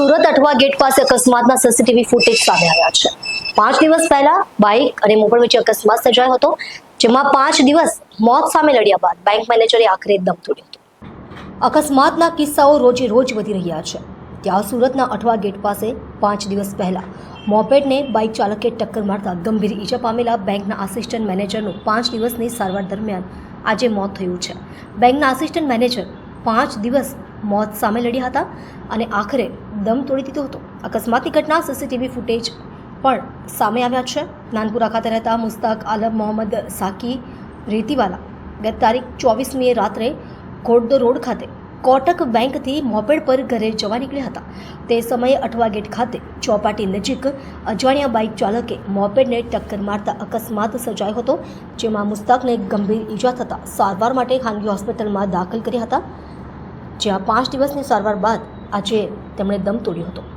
Surat Athwa gate પાસે અકસ્માતના CCTV footage સામે આવ્યા છે. પાંચ દિવસ પહેલા બાઇક અને મોપડ વચ્ચે અકસ્માત સર્જાયો હતો, જેમાં પાંચ દિવસ મોત સામે લડ્યા બાદ બેંક મેનેજરે આખરે દમ તોડ્યો હતો. અકસ્માતના કિસ્સાઓ રોજે રોજ વધી રહ્યા છે. ત્યાં સુરતના અઠવા ગેટ પાસે પાંચ દિવસ પહેલા મોપેડને બાઇક ચાલકે ટક્કર મારતા ગંભીર ઈજા પામેલા બેંકના આસિસ્ટન્ટ મેનેજરનું પાંચ દિવસની સારવાર દરમિયાન આજે મોત થયું છે. બેંકના આસિસ્ટન્ટ મેનેજર પાંચ દિવસ મોત સામે લડ્યા હતા અને આખરે દમ તોડી દીધો હતો. અકસ્માતની ઘટના, સીસીટીવી ફૂટેજ પણ સામે આવ્યા છે. નાનપુરા ખાતે રહેતા મુસ્તાક આલમ મોહમ્મદ સાકી રેતીવાલા ગત તારીખ ચોવીસમીએ રાત્રે ઘોડદો રોડ ખાતે કોટક બેંકથી મોપેડ પર ઘરે જવા નીકળ્યા હતા. તે સમયે અઠવા ગેટ ખાતે ચોપાટી નજીક અજાણ્યા બાઇક ચાલકે મોપેડને ટક્કર મારતા અકસ્માત સર્જાયો હતો, જેમાં મુસ્તાકને ગંભીર ઈજા થતાં સારવાર માટે ખાનગી હોસ્પિટલમાં દાખલ કર્યા હતા. જ્યાં પાંચ દિવસની સારવાર બાદ આજે તેમણે દમ તોડ્યો હતો.